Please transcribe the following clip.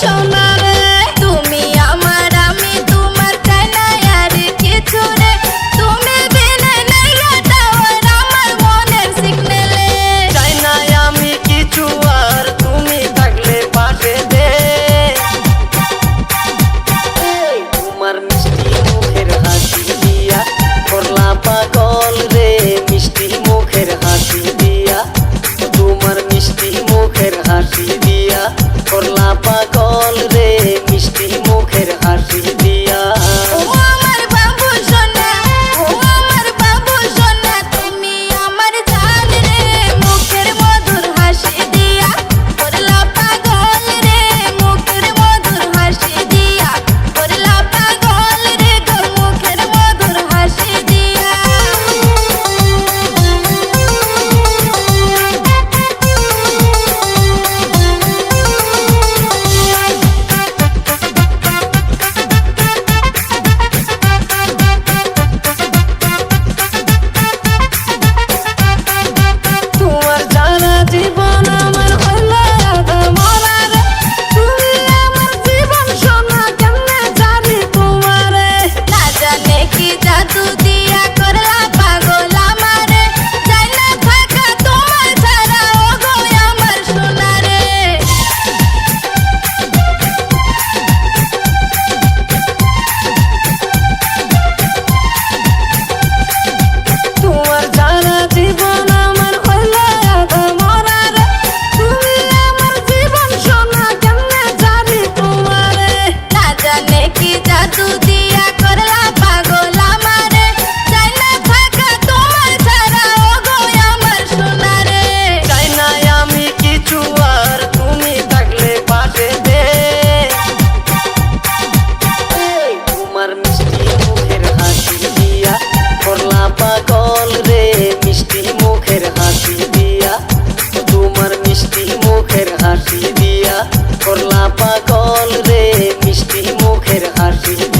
show. করলা পাগল রে মিষ্টি মুখের হাসি।